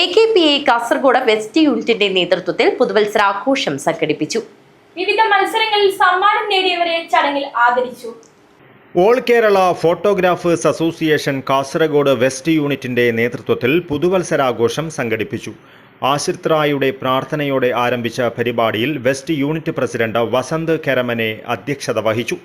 A K P A Kasaragod west യൂണിറ്റിന്റെ നേതൃത്വത്തിൽ പുതുവത്സരാഘോഷം സംഘടിപ്പിച്ചു. വിവിധ മത്സരങ്ങളിൽ സമ്മാനം നേടിയവരെ ചടങ്ങിൽ ആദരിച്ചു. All Kerala photographers association Kasaragod west യൂണിറ്റിന്റെ നേതൃത്വത്തിൽ പുതുവത്സരാഘോഷം സംഘടിപ്പിച്ചു. ആശിത് റായുടെ പ്രാർത്ഥനയോടെ ആരംഭിച്ച പരിപാടിയിൽ west unit president Vasanth Keramane അധ്യക്ഷത വഹിച്ചു.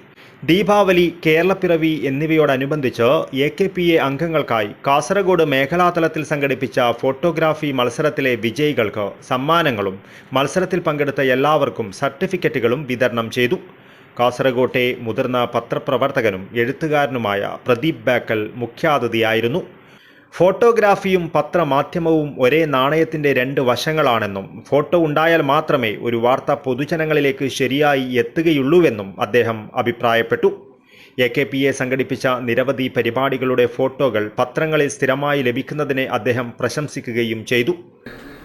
ദീപാവലി കേരളപ്പിറവി എന്നിവയോടനുബന്ധിച്ച് എ കെ പി എ അംഗങ്ങൾക്കായി കാസർഗോഡ് മേഖലാതലത്തിൽ സംഘടിപ്പിച്ച ഫോട്ടോഗ്രാഫി മത്സരത്തിലെ വിജയികൾക്ക് സമ്മാനങ്ങളും മത്സരത്തിൽ പങ്കെടുത്ത എല്ലാവർക്കും സർട്ടിഫിക്കറ്റുകളും വിതരണം ചെയ്തു. കാസർഗോട്ടെ മുതിർന്ന പത്രപ്രവർത്തകനും എഴുത്തുകാരനുമായ പ്രദീപ് ബാക്കൽ മുഖ്യാതിഥിയായിരുന്നു. ഫോട്ടോഗ്രാഫിയും പത്രമാധ്യമവും ഒരേ നാണയത്തിൻ്റെ രണ്ട് വശങ്ങളാണെന്നും ഫോട്ടോ ഉണ്ടായാൽ മാത്രമേ ഒരു വാർത്ത പൊതുജനങ്ങളിലേക്ക് ശരിയായി എത്തുകയുള്ളൂവെന്നും അദ്ദേഹം അഭിപ്രായപ്പെട്ടു എ കെ പി എ സംഘടിപ്പിച്ച നിരവധി പരിപാടികളുടെ ഫോട്ടോകൾ പത്രങ്ങളിൽ സ്ഥിരമായി ലഭിക്കുന്നതിനെ അദ്ദേഹം പ്രശംസിക്കുകയും ചെയ്തു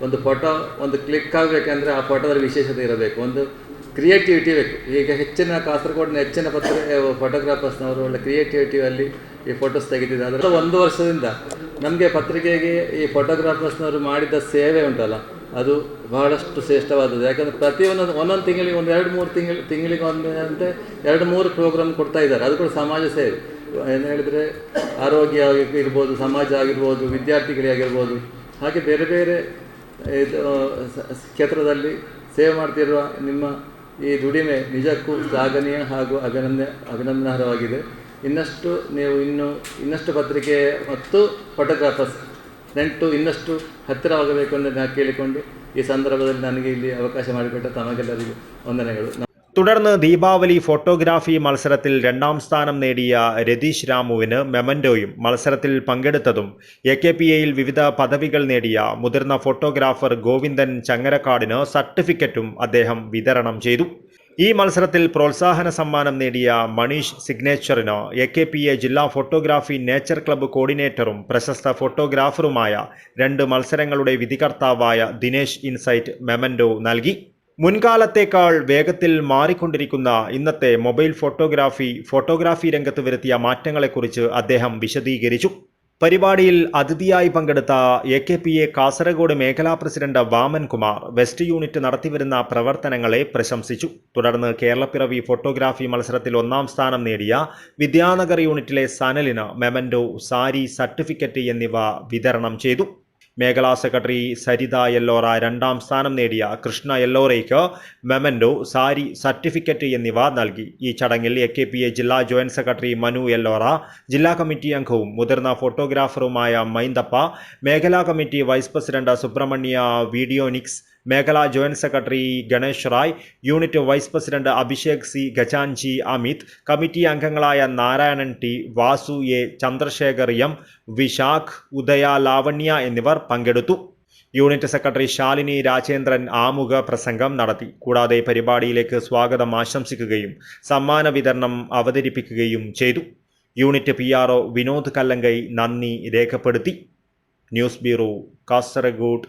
ಒಂದು ಫೋಟೋ ಒಂದು ಕ್ಲಿಕ್ ಆಗಬೇಕಂದ್ರೆ ಆ ಫೋಟೋದಲ್ಲಿ ವಿಶೇಷತೆ ಇರಬೇಕು ಒಂದು ಕ್ರಿಯೇಟಿವಿಟಿ ಬೇಕು ಈಗ ಹೆಚ್ಚಿನ ಕಾಸರಗೋಡಿನ ಹೆಚ್ಚಿನ ಪತ್ರ ಫೋಟೋಗ್ರಾಫರ್ಸ್ನವರು ಒಳ್ಳೆ ಕ್ರಿಯೇಟಿವಿಟಿಯಲ್ಲಿ ಈ ಫೋಟೋಸ್ ತೆಗಿತಿದ್ದಾರೆ ಅದರ ಒಂದು ವರ್ಷದಿಂದ ನಮಗೆ ಪತ್ರಿಕೆಗೆ ಈ ಫೋಟೋಗ್ರಾಫರ್ಸ್ನವರು ಮಾಡಿದ ಸೇವೆ ಉಂಟಲ್ಲ, ಅದು ಬಹಳಷ್ಟು ಶ್ರೇಷ್ಠವಾದದ್ದು. ಯಾಕಂದರೆ ಪ್ರತಿಯೊಂದು ಒಂದೊಂದು ತಿಂಗಳಿಗೆ ಒಂದು ಎರಡು ಮೂರು ತಿಂಗಳು, ತಿಂಗಳಿಗೆ ಒಂದಂತೆ ಎರಡು ಮೂರು ಪ್ರೋಗ್ರಾಮ್ ಕೊಡ್ತಾ ಇದ್ದಾರೆ. ಅದು ಕೂಡ ಸಮಾಜ ಸೇವೆ. ಏನು ಹೇಳಿದರೆ ಆರೋಗ್ಯ ಇರ್ಬೋದು, ಸಮಾಜ ಆಗಿರ್ಬೋದು, ವಿದ್ಯಾರ್ಥಿಗಳೇ ಆಗಿರ್ಬೋದು, ಹಾಗೆ ಬೇರೆ ಬೇರೆ ಇದು ಕ್ಷೇತ್ರದಲ್ಲಿ ಸೇವೆ ಮಾಡ್ತಿರುವ ನಿಮ್ಮ ಈ ದುಡಿಮೆ ನಿಜಕ್ಕೂ ಶ್ಲಾಘನೀಯ ಹಾಗೂ ಅಭಿನಂದ ಅಭಿನಂದನಾರ್ಹವಾಗಿದೆ. ಇನ್ನಷ್ಟು ನೀವು ಇನ್ನು ಇನ್ನಷ್ಟು ಪತ್ರಿಕೆ ಮತ್ತು ಫೋಟೋಗ್ರಾಫರ್ಸ್ ನೆಂಟು ಇನ್ನಷ್ಟು ಹತ್ತಿರವಾಗಬೇಕು ಎಂದು ನಾನು ಕೇಳಿಕೊಂಡು ಈ ಸಂದರ್ಭದಲ್ಲಿ ನನಗೆ ಇಲ್ಲಿ ಅವಕಾಶ ಮಾಡಿಕೊಟ್ಟ ತಮಗೆಲ್ಲರಿಗೂ ವಂದನೆಗಳು തുടർന്ന് ദീപാവലി ഫോട്ടോഗ്രാഫി മത്സരത്തിൽ രണ്ടാം സ്ഥാനം നേടിയ രതീഷ് രാമുവിന് മെമൻഡോയും മത്സരത്തിൽ പങ്കെടുത്തതും എ കെ പി എയിൽ വിവിധ പദവികൾ നേടിയ മുതിർന്ന ഫോട്ടോഗ്രാഫർ ഗോവിന്ദൻ ചങ്ങരക്കാടിന് സർട്ടിഫിക്കറ്റും അദ്ദേഹം വിതരണം ചെയ്തു ഈ മത്സരത്തിൽ പ്രോത്സാഹന സമ്മാനം നേടിയ മണീഷ് സിഗ്നേച്ചറിനോ എ കെ പി എ ജില്ലാ ഫോട്ടോഗ്രാഫി നേച്ചർ ക്ലബ്ബ് കോർഡിനേറ്ററും പ്രശസ്ത ഫോട്ടോഗ്രാഫറുമായ രണ്ട് മത്സരങ്ങളുടെ വിധികർത്താവായ ദിനേശ് ഇൻസൈറ്റ് മെമൻഡോ നൽകി. മുൻകാലത്തേക്കാൾ വേഗത്തിൽ മാറിക്കൊണ്ടിരിക്കുന്ന ഇന്നത്തെ മൊബൈൽ ഫോട്ടോഗ്രാഫി ഫോട്ടോഗ്രാഫി രംഗത്ത് വരുത്തിയ മാറ്റങ്ങളെക്കുറിച്ച് അദ്ദേഹം വിശദീകരിച്ചു. പരിപാടിയിൽ അതിഥിയായി പങ്കെടുത്ത A K P A Kasaragod മേഖലാ പ്രസിഡന്റ് വാമൻകുമാർ വെസ്റ്റ് യൂണിറ്റ് നടത്തിവരുന്ന പ്രവർത്തനങ്ങളെ പ്രശംസിച്ചു. തുടർന്ന് കേരളപ്പിറവി ഫോട്ടോഗ്രാഫി മത്സരത്തിൽ ഒന്നാം സ്ഥാനം നേടിയ വിദ്യാനഗർ യൂണിറ്റിലെ സനലിന് മെമൻഡോ സാരി സർട്ടിഫിക്കറ്റ് എന്നിവ വിതരണം ചെയ്തു. മേഖലാ സെക്രട്ടറി സരിത യെല്ലോറ രണ്ടാം സ്ഥാനം നേടിയ കൃഷ്ണ യെല്ലോറയ്ക്ക് മെമൻഡോ സാരി സർട്ടിഫിക്കറ്റ് എന്നിവ നൽകി. ഈ ചടങ്ങിൽ എ കെ പി എ ജില്ലാ ജോയിന്റ് സെക്രട്ടറി മനു യെല്ലോറ ജില്ലാ കമ്മിറ്റി അംഗവും മുതിർന്ന ഫോട്ടോഗ്രാഫറുമായ മൈന്തപ്പ മേഖലാ committee vice president Subrahmanya Videonix മേഖലാ joint secretary Ganesh Rai unit vice president Abhishek C Gajanji Amit committee അംഗങ്ങളായ Narayanan T Vasu A Chandrashekar M Vishakh Udaya Lavanya എന്നിവർ പങ്കെടുത്തു. യൂണിറ്റ് സെക്രട്ടറി ശാലിനി രാജേന്ദ്രൻ ആമുഖ പ്രസംഗം നടത്തി. കൂടാതെ പരിപാടിയിലേക്ക് സ്വാഗതം ആശംസിക്കുകയും സമ്മാന വിതരണം അവതരിപ്പിക്കുകയും ചെയ്തു. യൂണിറ്റ് പി വിനോദ് കല്ലങ്കൈ നന്ദി രേഖപ്പെടുത്തി. News bureau Kasaragod.